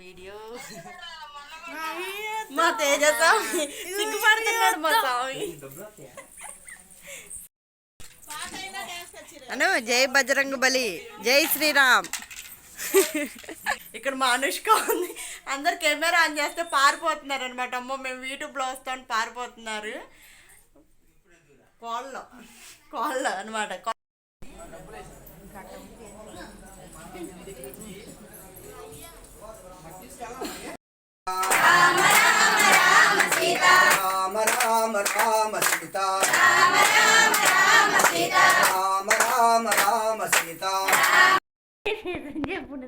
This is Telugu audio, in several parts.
వీడియో. మా తేజస్వామి సిగ్గుపడుతున్నాడు మా స్వామి. అను జై బజరంగ బలి. జై శ్రీరామ్. ఇక్కడ మా అనుష్క ఉంది. అందరు కెమెరా ఆన్ చేస్తే పారిపోతున్నారు అనమాట అమ్మో మేము యూట్యూబ్లో వస్తామని పారిపోతున్నారు. కోళ్ళ కోళ్ళ అనమాట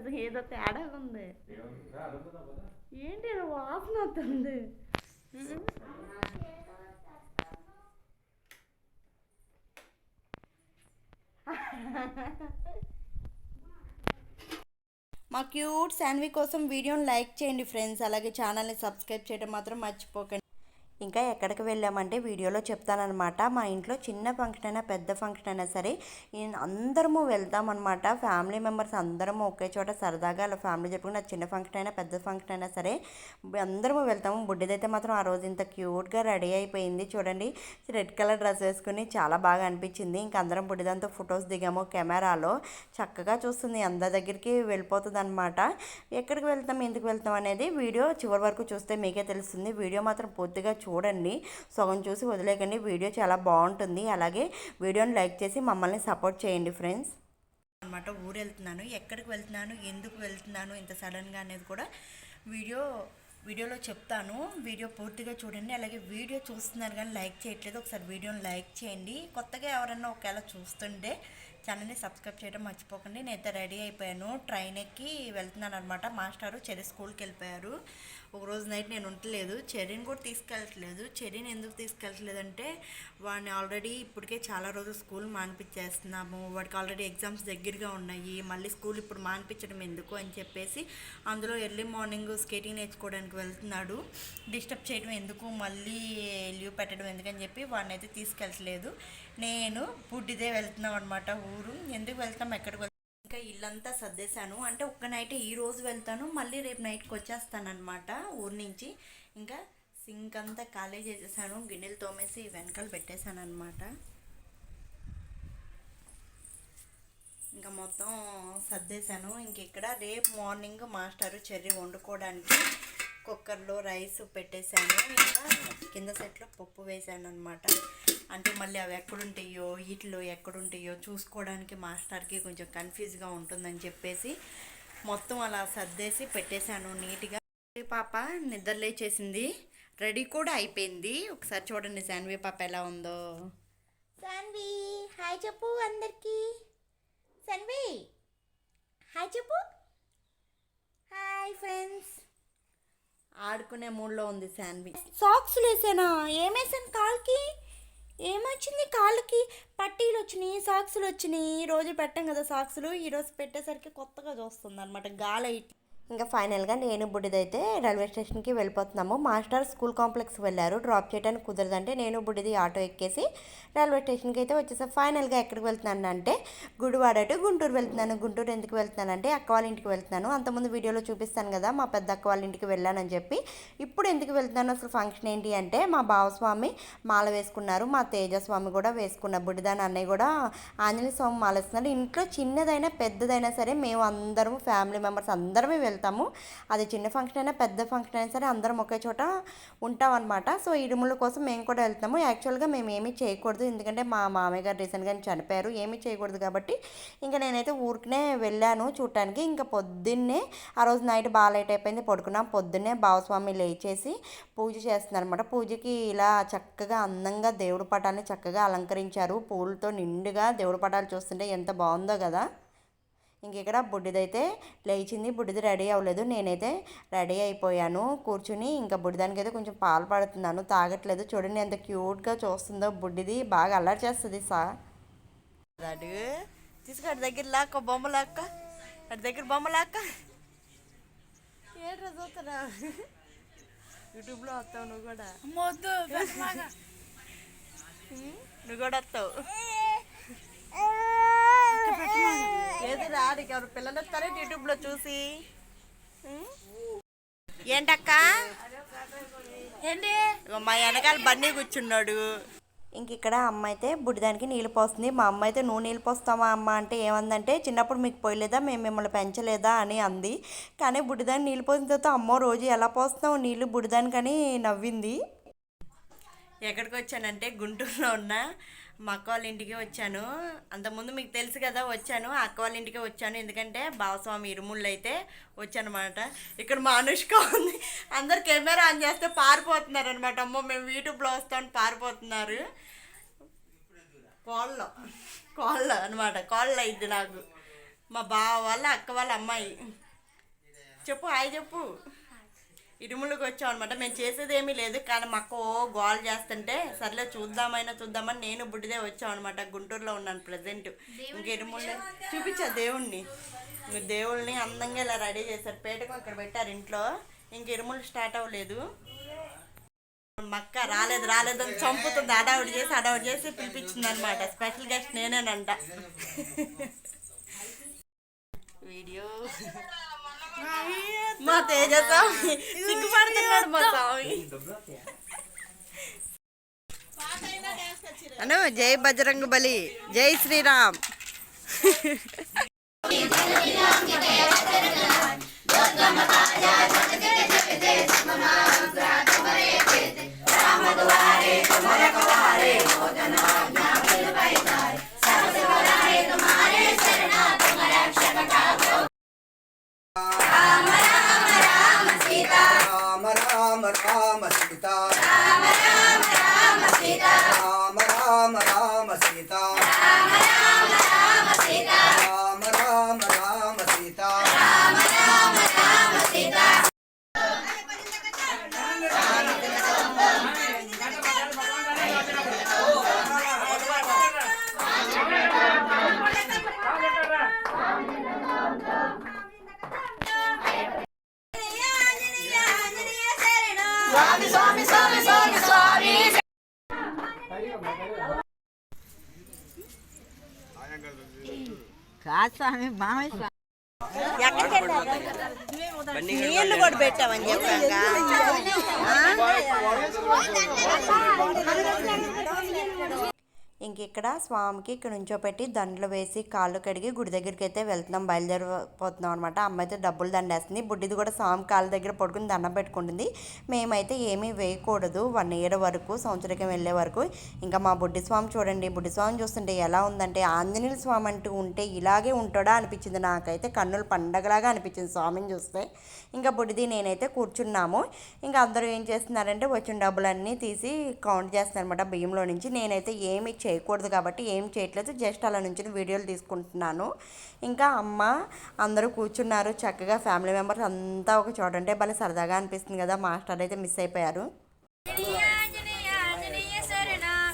చెప్పు ఏదో తేడా ఉంది. ఏంటి వాసన వస్తుంది. మా క్యూట్ శాన్వి కోసం వీడియోని లైక్ చేయండి ఫ్రెండ్స్. అలాగే ఛానల్ని సబ్స్క్రైబ్ చేయడం మాత్రం మర్చిపోకండి. ఇంకా ఎక్కడికి వెళ్ళామంటే వీడియోలో చెప్తానమాట మా ఇంట్లో చిన్న ఫంక్షన్ అయినా పెద్ద ఫంక్షన్ అయినా సరే ఈ- అందరము వెళ్తామన్నమాట. ఫ్యామిలీ మెంబర్స్ అందరము ఒకే చోట సరదాగా అలా ఫ్యామిలీ చెప్పుకుని చిన్న ఫంక్షన్ అయినా పెద్ద ఫంక్షన్ అయినా సరే అందరము వెళ్తాము. బుడ్డిదైతే మాత్రం ఆ రోజు ఇంత క్యూట్గా రెడీ అయిపోయింది. చూడండి రెడ్ కలర్ డ్రెస్ వేసుకుని చాలా బాగా అనిపించింది. ఇంకా అందరం బుడ్డిదంతో ఫొటోస్ దిగాము కెమెరాలో. చక్కగా చూస్తుంది అందరి దగ్గరికి వెళ్ళిపోతుంది అనమాట ఎక్కడికి వెళ్తాం ఎందుకు వెళ్తాం అనేది వీడియో చివరి వరకు చూస్తే మీకే తెలుస్తుంది. వీడియో మాత్రం పూర్తిగా చూడండి. సగం చూసి వదిలేకండి వీడియో చాలా బాగుంటుంది. అలాగే వీడియోని లైక్ చేసి మమ్మల్ని సపోర్ట్ చేయండి ఫ్రెండ్స్. అనమాట ఊరు వెళ్తున్నాను ఎక్కడికి వెళ్తున్నాను? ఎందుకు వెళ్తున్నాను? ఇంత సడన్గా అనేది కూడా వీడియో వీడియోలో చెప్తాను. వీడియో పూర్తిగా చూడండి. అలాగే వీడియో చూస్తున్నారు కానీ లైక్ చేయట్లేదు. ఒకసారి వీడియోని లైక్ చేయండి. కొత్తగా ఎవరైనా ఒకవేళ చూస్తుంటే ఛానల్ని సబ్స్క్రైబ్ చేయడం మర్చిపోకండి. నేనైతే రెడీ అయిపోయాను. ట్రైన్ ఎక్కి వెళ్తున్నాను అనమాట మాస్టారు చెర్రీ స్కూల్కి వెళ్ళిపోయారు. ఒక రోజు నైట్ నేను ఉండలేదు. చెర్రీని కూడా తీసుకెళ్ళట్లేదు. చెర్రీని ఎందుకు తీసుకెళ్ళట్లేదంటే వాడిని ఆల్రెడీ ఇప్పటికే చాలా రోజులు స్కూల్ మానిపించేస్తున్నాము. వాడికి ఆల్రెడీ ఎగ్జామ్స్ దగ్గరగా ఉన్నాయి. మళ్ళీ స్కూల్ ఇప్పుడు మానిపించడం ఎందుకు అని చెప్పేసి అందులో ఎర్లీ మార్నింగ్ స్కేటింగ్ నేర్చుకోవడానికి వెళ్తున్నాడు. డిస్టర్బ్ చేయడం ఎందుకు? మళ్ళీ లీవ్ పెట్టడం ఎందుకని చెప్పి వాడిని అయితే తీసుకెళ్ళట్లేదు. నేను పుట్టిదే వెళ్తున్నాం అనమాట ఊరు. ఎందుకు వెళ్తాం? ఎక్కడికి ఇంకా ఇల్లంతా సర్దేశాను. అంటే ఒక్క నైట్ ఈ రోజు వెళ్తాను మళ్ళీ రేపు నైట్కి వచ్చేస్తాను అనమాట ఊరి నుంచి. ఇంకా సింక్ అంతా ఖాళీ చేసేసాను గిన్నెలు తోమేసి వెనకాల పెట్టేశాను అనమాట ఇంకా మొత్తం సర్దేశాను. ఇంక ఇక్కడ రేపు మార్నింగ్ మాస్టారు చెర్రీ వండుకోవడానికి కుక్కర్లో రైస్ పెట్టేశాను. ఇంకా కింద సెట్లో పప్పు వేసాను అనమాట అంటే మళ్ళీ అవి ఎక్కడుంటాయో వీటిలో ఎక్కడుంటాయో చూసుకోవడానికి మాస్టర్కి కొంచెం కన్ఫ్యూజ్గా ఉంటుందని చెప్పేసి మొత్తం అలా సర్దేసి పెట్టేశాను నీట్గా. పాప నిద్రలేచేసింది రెడీ కూడా అయిపోయింది. ఒకసారి చూడండి శాన్వి పాప ఎలా ఉందో. శాన్వి హాయ్ చెప్పు అందరికీ. శాన్వి హాయ్ చెప్పు. Hi friends. ఆడుకునే మూడ్లో ఉంది శాన్వి. సాక్స్ వేసానా ఏమేసాను కాల్కి? ఏమొచ్చింది కాళ్ళకి పట్టీలు వచ్చినాయి సాక్సులు వచ్చినాయి. ఈరోజు రోజు పెట్టాం కదా సాక్సులు ఈరోజు పెట్టేసరికి కొత్తగా చూస్తుంది అనమాట గాలి ఇంకా ఫైనల్గా నేను బుడ్డిదైతే రైల్వే స్టేషన్కి వెళ్ళిపోతున్నాము. మాస్టర్ స్కూల్ కాంప్లెక్స్ వెళ్ళారు. డ్రాప్ చేయడానికి కుదరదంటే నేను బుడ్డిది ఆటో ఎక్కేసి రైల్వే స్టేషన్కి అయితే వచ్చేసా. ఫైనల్గా ఎక్కడికి వెళ్తున్నాను అంటే గుడివాడ టు గుంటూరు వెళ్తున్నాను. గుంటూరు ఎందుకు వెళ్తున్నానంటే అక్క వాళ్ళ ఇంటికి వెళ్తున్నాను. అంతకుముందు వీడియోలో చూపిస్తాను కదా మా పెద్ద అక్క వాళ్ళ ఇంటికి వెళ్ళానని చెప్పి. ఇప్పుడు ఎందుకు వెళ్తున్నాను? అసలు ఫంక్షన్ ఏంటి అంటే మా బావస్వామి మాల వేసుకున్నారు. మా తేజస్వామి కూడా వేసుకున్న బుడ్డిదాని అన్నయ్య కూడా ఆంజనేయ స్వామి మాల వేస్తున్నారు ఇంట్లో చిన్నదైనా పెద్దదైనా సరే మేము అందరం ఫ్యామిలీ మెంబర్స్ అందరమే వెళ్తాము. అది చిన్న ఫంక్షన్ అయినా పెద్ద ఫంక్షన్ అయినా సరే అందరం ఒకే చోట ఉంటాం అనమాట సో ఇరుముల కోసం మేము కూడా వెళ్తాము యాక్చువల్గా మేము ఏమీ చేయకూడదు. ఎందుకంటే మా మామయ్య గారు రీసెంట్గా చనిపోయారు. ఏమీ చేయకూడదు కాబట్టి ఇంకా నేనైతే ఊరికనే వెళ్ళాను చూడటానికి ఇంకా పొద్దున్నే ఆ రోజు నైట్ బాగా లైట్ అయిపోయింది. పడుకున్నాం. పొద్దున్నే భావస్వామి లేచేసి పూజ చేస్తున్నారు అనమాట పూజకి ఇలా చక్కగా అందంగా దేవుడి పటాన్ని చక్కగా అలంకరించారు. పూలతో నిండుగా దేవుడి పటాలు చూస్తుంటే ఎంత బాగుందో కదా. ఇంక ఇక్కడ బుడ్డిదైతే లేచింది బుడ్డిది రెడీ అవ్వలేదు. నేనైతే రెడీ అయిపోయాను. కూర్చుని ఇంకా బుడ్డిదానికి అయితే కొంచెం పాలు పడుతున్నాను. తాగట్లేదు. చూడండి ఎంత క్యూట్గా చూస్తుందో బుడ్డిది. బాగా అల్లరి చేస్తుంది సా. అడు తీసుకు అటు దగ్గర లాక్క బొమ్మ లాక్క అటు దగ్గర బొమ్మ లాక్క ఏంట్రా చూస్తున్నా యూట్యూబ్లో వస్తావు నువ్వు కూడా. నువ్వు కూడా వస్తావు. ఏది రా నీకు ఎవరు పిల్లలు వస్తారే? యూట్యూబ్లో చూసి. ఏంటక్క? ఏంటి? మా వెనకాల బండి కూర్చున్నాడు. ఇంక ఇక్కడ అమ్మ అయితే బుడిదానికి నీళ్ళు పోస్తుంది. మా అమ్మ అయితే నువ్వు నీళ్ళు పోస్తావా అమ్మ? అంటే ఏమందంటే చిన్నప్పుడు మీకు పోయలేదా? మేము మిమ్మల్ని పెంచలేదా? అని అంది. కానీ బుడిదాన్ని నీళ్ళు పోసిన తర్వాత అమ్మో రోజు ఎలా పోస్తున్నావు? నీళ్ళు బుడిదానికని నవ్వింది. ఎక్కడికి వచ్చానంటే గుంటూరులో ఉన్న మా అక్క వాళ్ళ ఇంటికి వచ్చాను. అంతకుముందు మీకు తెలుసు కదా వచ్చాను. అక్క వాళ్ళ ఇంటికి వచ్చాను. ఎందుకంటే బావస్వామి ఇరుముళ్ళు అయితే వచ్చానమాట. ఇక్కడ మా అనుష్క ఉంది. అందరు కెమెరా ఆన్ చేస్తే పారిపోతున్నారు అనమాట అమ్మో మేము యూట్యూబ్లో వస్తామని పారిపోతున్నారు. కోళ్ళ కోళ్ళ అనమాట కోళ్ళ అయింది నాకు. మా బావ వాళ్ళ అక్క వాళ్ళ అమ్మాయి. చెప్పు హాయ్ చెప్పు. ఇరుములకు వచ్చాం అనమాట మేము చేసేది ఏమీ లేదు కానీ మా అక్క ఓ గోల్ చేస్తుంటే సర్లే చూద్దామైనా చూద్దామని నేను బుడ్డిదే వచ్చాం అనమాట గుంటూరులో ఉన్నాను ప్రజెంట్ ఇంక ఇరుములు చూపించా దేవుణ్ణి. దేవుళ్ళని అందంగా ఇలా రెడీ చేశారు. పేటకు అక్కడ పెట్టారు ఇంట్లో. ఇంక ఇరుములు స్టార్ట్ అవ్వలేదు. మక్క రాలేదు రాలేదు అని చంపుతుంది. అడావుడి చేసి అడావుడి చేసి పిలిపించింది అనమాట స్పెషల్ గెస్ట్ నేనేనంట. వీడియో. మా తేజ స్వామి సిగ్గుపడుతున్నాడు మా స్వామి అను జై బజరంగ బలి జై శ్రీరామ్ రామ కాదు స్వామి మామయ్య నీళ్ళు కూడా పెట్టామని చెప్పాక ఇంక ఇక్కడ స్వామికి ఇక్కడ నుంచో పెట్టి దండలు వేసి కాళ్ళు కడిగి గుడి దగ్గరికి అయితే వెళ్తున్నాం బయలుదేరిపోతున్నాం అనమాట అమ్మ అయితే డబ్బులు దండేస్తుంది. బుడ్డిది కూడా స్వామి కాళ్ళ దగ్గర పడుకుని దండం పెట్టుకుంటుంది. మేమైతే ఏమీ వేయకూడదు. వన్ ఇయర్ వరకు సంవత్సరకం వెళ్ళే వరకు. ఇంకా మా బుడ్డి స్వామి చూడండి బుడ్డి స్వామి చూస్తుంటే ఎలా ఉందంటే ఆంజనేయుల స్వామి అంటూ ఉంటే ఇలాగే ఉంటాడా అనిపించింది. నాకైతే కన్నులు పండగలాగా అనిపించింది స్వామిని చూస్తే. ఇంకా బుడ్డిది నేనైతే కూర్చున్నాము. ఇంకా అందరూ ఏం చేస్తున్నారంటే వచ్చిన డబ్బులన్నీ తీసి కౌంట్ చేస్తున్నారనమాట బియ్యంలో నుంచి. నేనైతే ఏమి చేయకూడదు కాబట్టి ఏం చేయట్లేదు. జస్ట్ అలా నుంచి వీడియోలు తీసుకుంటున్నాను. ఇంకా అమ్మ అందరూ కూర్చున్నారు. చక్కగా ఫ్యామిలీ మెంబర్స్ అంతా ఒక చోట అంటే భలే సరదాగా అనిపిస్తుంది కదా. మాస్టర్ అయితే మిస్ అయిపోయారు.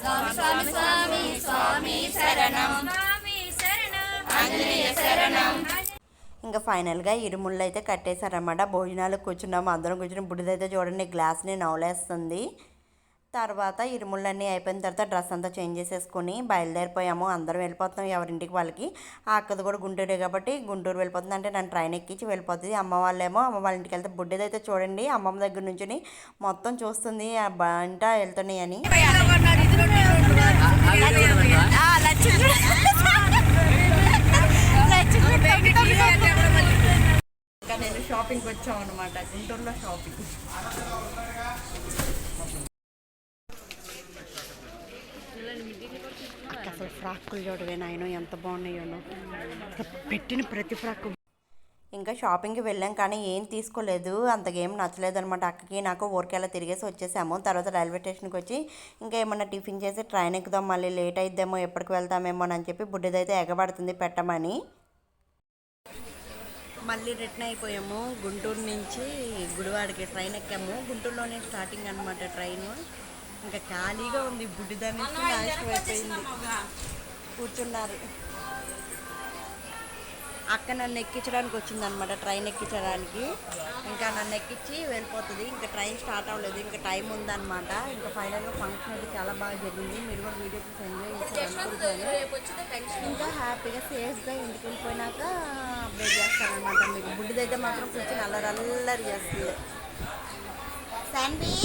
స్వామి స్వామి స్వామి శరణం శరణం ఇంకా ఫైనల్గా ఇరుముళ్ళు అయితే కట్టేశారన్నమాట. భోజనాలు కూర్చున్నాము. అందరం కూర్చుని బుడిదైతే చూడండి. గ్లాస్ని నవలేస్తుంది. తర్వాత ఇరుముళ్ళన్నీ అయిపోయిన తర్వాత డ్రెస్ అంతా చేంజ్ చేసేసుకొని బయలుదేరిపోయాము. అందరం వెళ్ళిపోతున్నాం. ఎవరింటికి? వాళ్ళకి. ఆ అక్కది కూడా గుంటూరే కాబట్టి గుంటూరు వెళ్ళిపోతుంది. అంటే నన్ను ట్రైన్ ఎక్కించి వెళ్ళిపోతుంది. అమ్మ వాళ్ళేమో అమ్మ వాళ్ళ ఇంటికి వెళ్తే బుడ్డిదైతే చూడండి. అమ్మమ్మ దగ్గర నుంచి మొత్తం చూస్తుంది. ఆ బంట వెళ్తున్నాయని అని. నేను షాపింగ్కి వచ్చాం అనమాట గుంటూరులో షాపింగ్ అసలు ఫ్రాక్కులు చూడవే నాయన ఎంత బాగున్నాయోనో పెట్టిన ప్రతి ఫ్రాక్. ఇంకా షాపింగ్కి వెళ్ళాం కానీ ఏం తీసుకోలేదు. అంతగేం నచ్చలేదు అనమాట అక్కకి నాకు ఊరికెలా తిరిగేసి వచ్చేసాము. తర్వాత రైల్వే స్టేషన్కి వచ్చి ఇంకా ఏమన్నా టిఫిన్ చేసి ట్రైన్ ఎక్కుదాం మళ్ళీ లేట్ అయిద్దేమో ఎప్పటికి వెళ్తామేమో అని చెప్పి బుడ్డిదైతే ఎగబడుతుంది పెట్టమని. మళ్ళీ రిటర్న్ అయిపోయాము. గుంటూరు నుంచి గుడివాడకి ట్రైన్ ఎక్కాము. గుంటూరులోనే స్టార్టింగ్ అనమాట ట్రైన్. ఇంకా ఖాళీగా ఉంది బుడ్డిదాని నుంచి నాశనం అయిపోయింది. కూర్చున్నారు. అక్క నన్ను ఎక్కించడానికి వచ్చింది అనమాట ట్రైన్ ఎక్కించడానికి. ఇంకా నన్ను ఎక్కించి వెళ్ళిపోతుంది. ఇంకా ట్రైన్ స్టార్ట్ అవ్వలేదు ఇంకా టైం ఉందన్నమాట. ఇంకా ఫైనల్గా ఫంక్షన్ అయితే చాలా బాగా జరిగింది. మీరు కూడా వీడియో చూసి ఎంజాయ్ చేశారు ఇంకా హ్యాపీగా సేఫ్గా ఇంటికి వెళ్ళిపోయినాక అప్డేట్ చేస్తారనమాట మీకు బుడ్డిదైతే మాత్రం కూర్చొని అల్లరి అల్లరి చేస్తుంది. సన్వి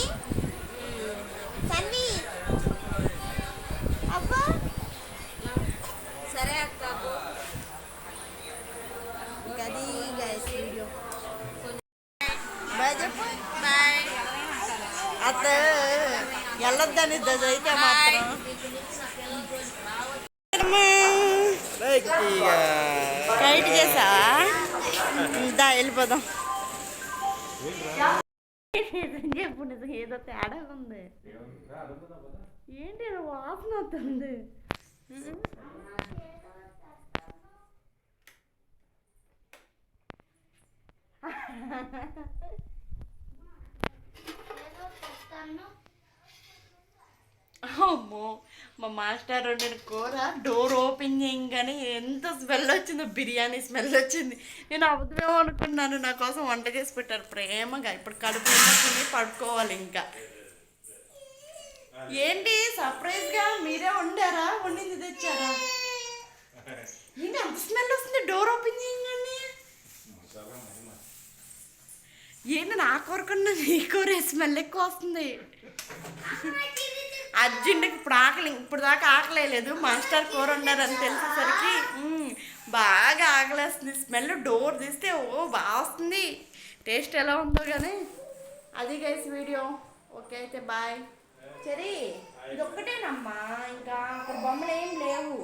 బాయ్ చెప్పు. బాయ్. అత్త వెళ్ళొద్దని అయితే మాత్రం. రైట్ చేసావా? దా వెళ్ళిపోదాం. చెప్పు నిజం ఏదో తేడా ఉంది ఏంటి వాసన వస్తుంది? అమ్మో మా మాస్టర్ వండిన కూర డోర్ ఓపెన్ చేయగానే ఎంత స్మెల్ వచ్చిందో బిర్యానీ స్మెల్ వచ్చింది. నేను అబద్ధమేమో అనుకున్నాను నా కోసం వంట చేసి పెట్టారు. ప్రేమగా ఇప్పుడు కడుపు తిని పడుకోవాలి ఇంకా. ఏంటి సర్ప్రైజ్గా మీరే వండారా? వండింది తెచ్చారా? ఏంటి అంత స్మెల్ వస్తుంది డోర్ ఓపెన్ చేయగానే? ఏంటి నా కూర కన్నా నీ కూర స్మెల్ ఎక్కువ వస్తుంది? అర్జెంట్కి ఇప్పుడు ఆకలి ఇప్పుడు దాకా ఆకలే లేదు. మాస్టర్ కూర వండారని తెలిసేసరికి బాగా ఆకలేస్తుంది. స్మెల్ డోర్ తీస్తే ఓ బాగా వస్తుంది. టేస్ట్ ఎలా ఉందో కానీ అది గైస్ వీడియో. ఓకే అయితే బాయ్. సరే ఇది ఒక్కటేనమ్మా ఇంకా అక్కడ బొమ్మలు ఏం లేవు.